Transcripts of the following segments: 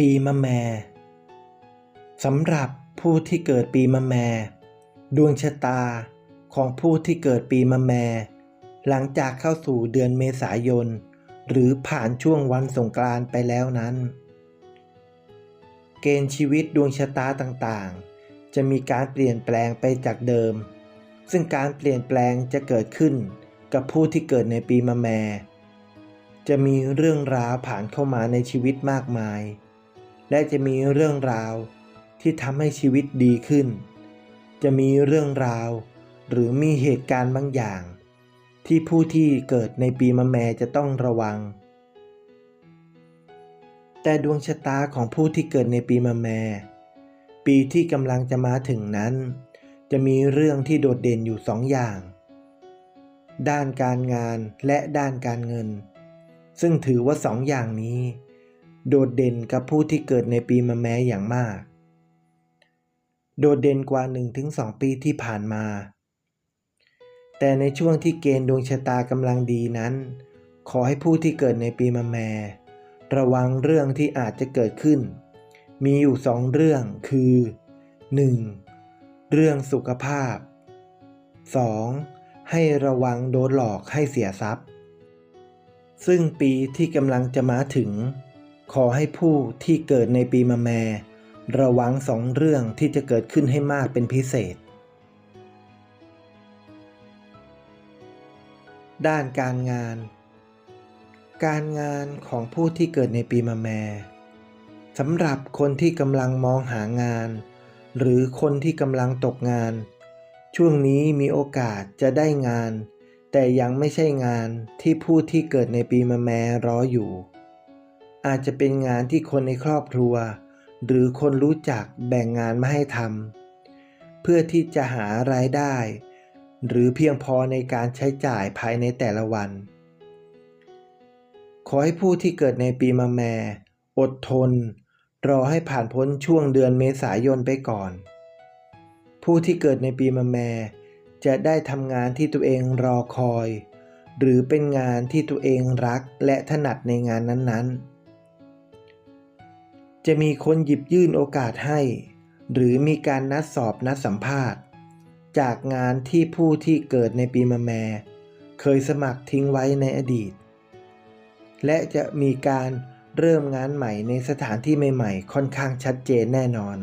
ปีมะแมสำหรับผู้ที่เกิดปีมะแม ดวงชะตาของผู้ที่เกิดปีมะแม หลังจากเข้าสู่เดือนเมษายน หรือผ่านช่วงวันสงกรานต์ไปแล้วนั้น เกณฑ์ชีวิตดวงชะตาต่างๆ จะมีการเปลี่ยนแปลงไปจากเดิม ซึ่งการเปลี่ยนแปลงจะเกิดขึ้นกับผู้ที่เกิดในปีมะแม จะมีเรื่องราวผ่านเข้ามาในชีวิตมากมาย และจะมีเรื่องราวที่ทำให้ชีวิตดีขึ้น จะมีเรื่องราว หรือมีเหตุการณ์บางอย่าง ที่ผู้ที่เกิดในปีมะแมจะต้องระวัง แต่ดวงชะตาของผู้ที่เกิดในปีมะแม ปีที่กำลังจะมาถึงนั้น จะมีเรื่องที่โดดเด่นอยู่สองอย่าง ด้านการงานและด้านการเงิน ซึ่งถือว่าสองอย่างนี้ โดดเด่นกับผู้ที่เกิดในปีมะแม่อย่างมาก โดดเด่นกว่า 1-2 ปีที่ผ่านมา แต่ในช่วงที่เกณฑ์ดวงชะตากำลังดีนั้น ขอให้ผู้ที่เกิดในปีมะแม ระวังเรื่องที่อาจจะเกิดขึ้น มีอยู่สองเรื่องคือ 1. เรื่องสุขภาพ 2. ให้ระวังโดนหลอกให้เสียทรัพย์ ซึ่งปีที่กำลังจะมาถึง ขอให้ผู้ที่เกิดในปีมะแม ระวังสองเรื่องที่จะเกิดขึ้นให้มากเป็นพิเศษ ด้านการงาน การงานของผู้ที่เกิดในปีมะแมสำหรับคนที่กำลังมองหางาน หรือคนที่กำลังตกงาน ช่วงนี้มีโอกาสจะได้งาน แต่ยังไม่ใช่งานที่ผู้ที่เกิดในปีมะแมรออยู่ อาจจะเป็นงานที่คนในครอบครัว หรือคนรู้จักแบ่งงานมาให้ทำเพื่อที่จะหารายได้ หรือเพียงพอในการใช้จ่ายภายในแต่ละวัน ขอให้ผู้ที่เกิดในปีมะแม อดทน รอให้ผ่านพ้นช่วงเดือนเมษายนไปก่อน ผู้ที่เกิดในปีมะแม จะได้ทำงานที่ตัวเองรอคอยหรือเป็นงานที่ตัวเองรักและถนัดในงานนั้นๆ จะมีคนหยิบยื่นโอกาสให้ หรือมีการนัดสอบนัดสัมภาษณ์ จากงานที่ผู้ที่เกิดในปีมะแม เคยสมัครทิ้งไว้ในอดีต และจะมีการเริ่มงานใหม่ในสถานที่ใหม่ๆ ค่อนข้างชัดเจนแน่นอน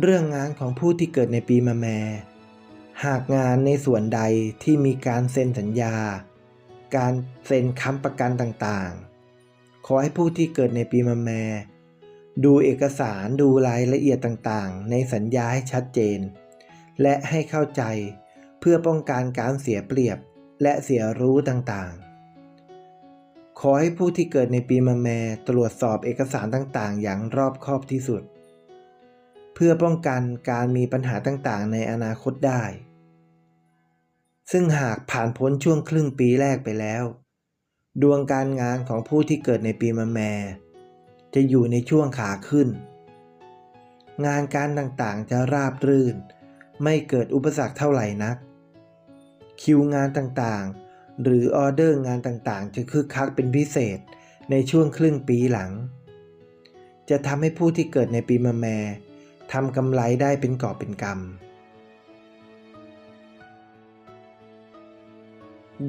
เรื่องงานของผู้ที่เกิดในปีมะแม หากงานในส่วนใดที่มีการเซ็นสัญญา การเซ็นค้ำประกันต่างๆ ขอให้ผู้ที่เกิดในปีมะแม ดูเอกสารดูรายละเอียดต่างๆ ในสัญญาให้ชัดเจน และให้เข้าใจเพื่อป้องกันการเสียเปรียบและเสียรู้ต่างๆ ขอให้ผู้ที่เกิดในปีมะแมตรวจสอบเอกสารต่างๆ อย่างรอบคอบที่สุด เพื่อป้องกันการมีปัญหาต่างๆ ในอนาคตได้ ซึ่งหากผ่านพ้นช่วงครึ่งปีแรกไปแล้ว ดวงการงานของผู้ที่เกิดในปีมะแม่ จะอยู่ในช่วงขาขึ้น งานการต่างๆจะราบรื่น ไม่เกิดอุปสรรคเท่าไหร่นัก คิวงานต่างๆ หรือออเดอร์งานต่างๆ จะคึกคักเป็นพิเศษในช่วงครึ่งปีหลัง จะทำให้ผู้ที่เกิดในปีมะแม่ทำกำไรได้เป็นกอบเป็นกำ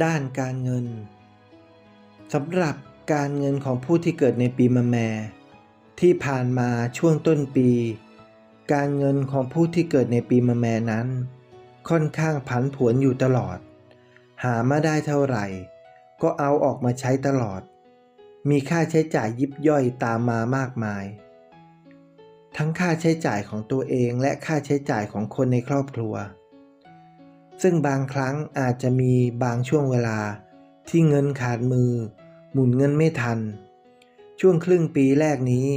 ด้านการเงิน สำหรับการเงินของผู้ที่เกิดในปีมะแม่ ที่ผ่านมาช่วงต้นปี การเงินของผู้ที่เกิดในปีมะแม่นั้น ค่อนข้างผันผวนอยู่ตลอด หามาได้เท่าไหร่ ก็เอาออกมาใช้ตลอด มีค่าใช้จ่ายยิบย่อยตามมามากมาย ทั้งค่าใช้จ่ายของตัวเองและค่าใช้จ่ายของคนในครอบครัว ซึ่งบางครั้งอาจจะมีบางช่วงเวลา ที่เงินขาดมือ หมุนเงินไม่ทัน ช่วงครึ่งปีแรกนี้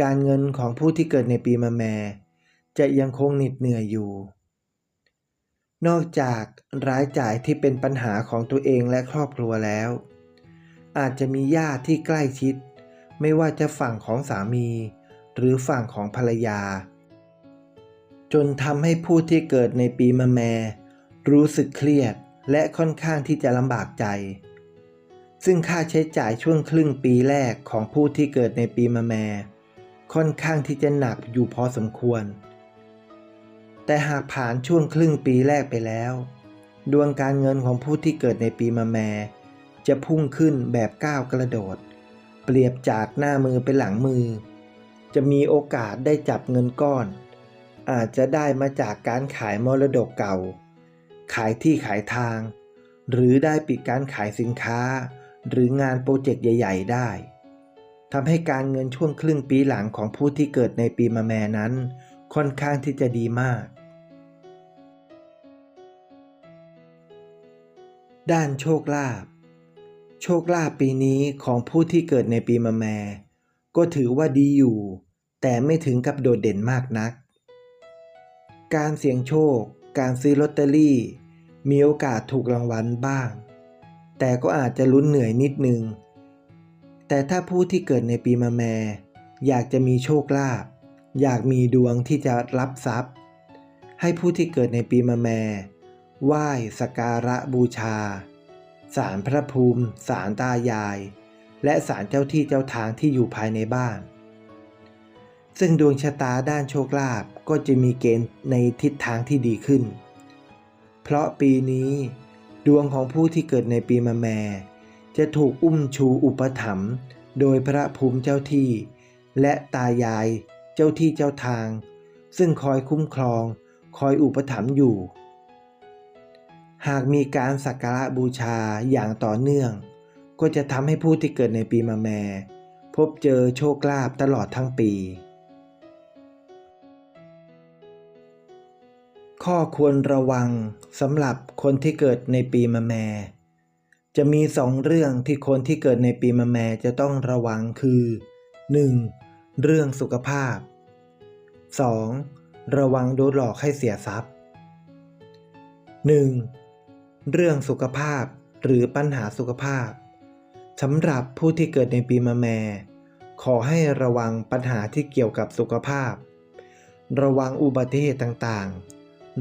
การเงินของผู้ที่เกิดในปีมะแม จะยังคงเหน็ดเหนื่อยอยู่ นอกจากรายจ่ายที่เป็นปัญหาของตัวเองและครอบครัวแล้ว อาจจะมีญาติที่ใกล้ชิด ไม่ว่าจะฝั่งของสามี หรือฝั่งของภรรยา จนทำให้ผู้ที่เกิดในปีมะแม รู้สึกเครียด และค่อนข้างที่จะลำบากใจ ซึ่งค่าใช้จ่ายช่วงครึ่งปีแรกของผู้ที่เกิดในปีมะแม่ค่อนข้างที่จะหนักอยู่พอสมควร แต่หากผ่านช่วงครึ่งปีแรกไปแล้ว ดวงการเงินของผู้ที่เกิดในปีมะแม่จะพุ่งขึ้นแบบก้าวกระโดด เปรียบจากหน้ามือเป็นหลังมือ จะมีโอกาสได้จับเงินก้อน อาจจะได้มาจากการขายมรดกเก่า ขายที่ขายทาง หรือได้ปิดการขายสินค้า หรืองานโปรเจกต์ใหญ่ ๆ ได้ทำให้การเงินช่วงครึ่งปีหลังของผู้ที่เกิดในปีมะแม่นั้น ค่อนข้างที่จะดีมาก ด้านโชคลาภโชคลาภปีนี้ของผู้ที่เกิดในปีมะแม่ก็ถือว่าดีอยู่ แต่ไม่ถึงกับโดดเด่นมากนัก การเสี่ยงโชค การซื้อลอตเตอรี่ มีโอกาสถูกรางวัลบ้าง แต่ก็อาจจะลุ้นเหนื่อยนิดนึง แต่ถ้าผู้ที่เกิดในปีมะแม อยากจะมีโชคลาภอยากมีดวงที่จะรับทรัพย์ ให้ผู้ที่เกิดในปีมะแมไหว้สการะบูชาศาลพระภูมิศาลตายาย และศาลเจ้าที่เจ้าทางที่อยู่ภายในบ้าน ซึ่งดวงชะตาด้านโชคลาภก็จะมีเกณฑ์ในทิศทางที่ดีขึ้น เพราะปีนี้ ดวงของผู้ที่เกิดในปีมะแม จะถูกอุ้มชูอุปถัมภ์โดยพระภูมิเจ้าที่ และตายายเจ้าที่เจ้าทาง ซึ่งคอยคุ้มครอง คอยอุปถัมภ์อยู่ หากมีการสักการะบูชาอย่างต่อเนื่อง ก็จะทำให้ผู้ที่เกิดในปีมะแม พบเจอโชคลาภตลอดทั้งปี ข้อควรระวังสำหรับคนที่เกิดในปีมะแม จะมีสองเรื่องที่คนที่เกิดในปีมะแมจะต้องระวังคือ 1. เรื่องสุขภาพ 2. ระวังโดนหลอกให้เสียทรัพย์ 1. เรื่องสุขภาพหรือปัญหาสุขภาพสำหรับผู้ที่เกิดในปีมะแม ขอให้ระวังปัญหาที่เกี่ยวกับสุขภาพ ระวังอุบัติเหตุต่างๆ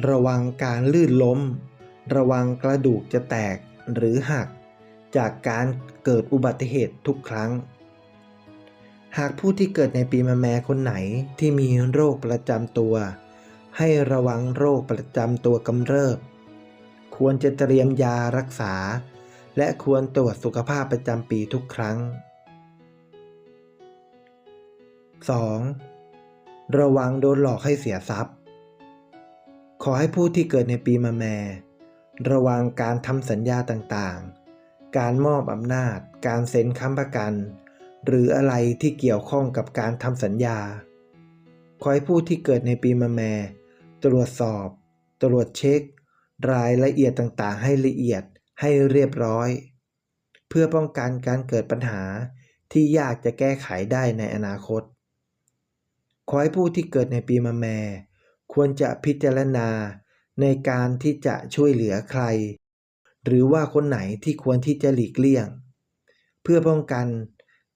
ระวังการลื่นล้ม ระวังกระดูกจะแตกหรือหัก จากการเกิดอุบัติเหตุทุกครั้ง หากผู้ที่เกิดในปีมะแม่คนไหนที่มีโรคประจำตัว ให้ระวังโรคประจำตัวกำเริบ ควรจะเตรียมยารักษา และควรตรวจสุขภาพประจำปีทุกครั้ง 2. ระวังโดนหลอกให้เสียทรัพย์ ขอให้ผู้ที่เกิดในปีมะแม่ ระวังการทำสัญญาต่างๆ การมอบอำนาจ การเซ็นค้ำประกัน หรืออะไรที่เกี่ยวข้องกับการทำสัญญา ขอให้ผู้ที่เกิดในปีมะแม่ ตรวจสอบ ตรวจเช็ค รายละเอียดต่างๆ ให้ละเอียดให้เรียบร้อย เพื่อป้องกันการเกิดปัญหาที่ยากจะแก้ไขได้ในอนาคต ขอให้ผู้ที่เกิดในปีมะแม่ ควรจะพิจารณาในการที่จะช่วยเหลือใคร หรือว่าคนไหนที่ควรที่จะหลีกเลี่ยง เพื่อป้องกัน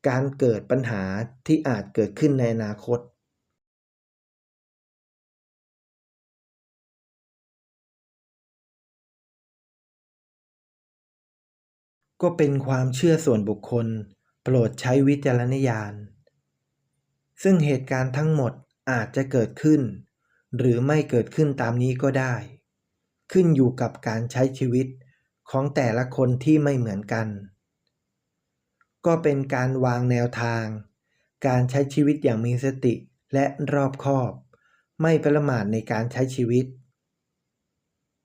การเกิดปัญหาที่อาจเกิดขึ้นในอนาคต ก็เป็นความเชื่อส่วนบุคคล โปรดใช้วิจารณญาณ ซึ่งเหตุการณ์ทั้งหมดอาจจะเกิดขึ้น หรือไม่เกิดขึ้นตามนี้ก็ได้ ขึ้นอยู่กับการใช้ชีวิตของแต่ละคนที่ไม่เหมือนกัน ก็เป็นการวางแนวทาง การใช้ชีวิตอย่างมีสติและรอบคอบ ไม่ประมาทในการใช้ชีวิต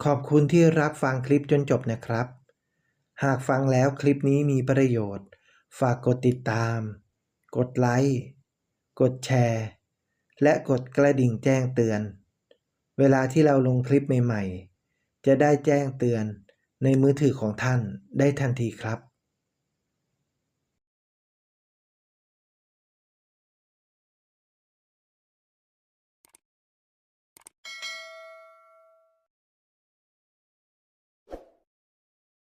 ขอบคุณที่รับฟังคลิปจนจบนะครับ หากฟังแล้วคลิปนี้มีประโยชน์ ฝากกดติดตาม กดไลค์ กดแชร์ และกดกระดิ่งแจ้งเตือน เวลาที่เราลงคลิปใหม่ ๆ จะได้แจ้งเตือนในมือถือของท่านได้ทันทีครับ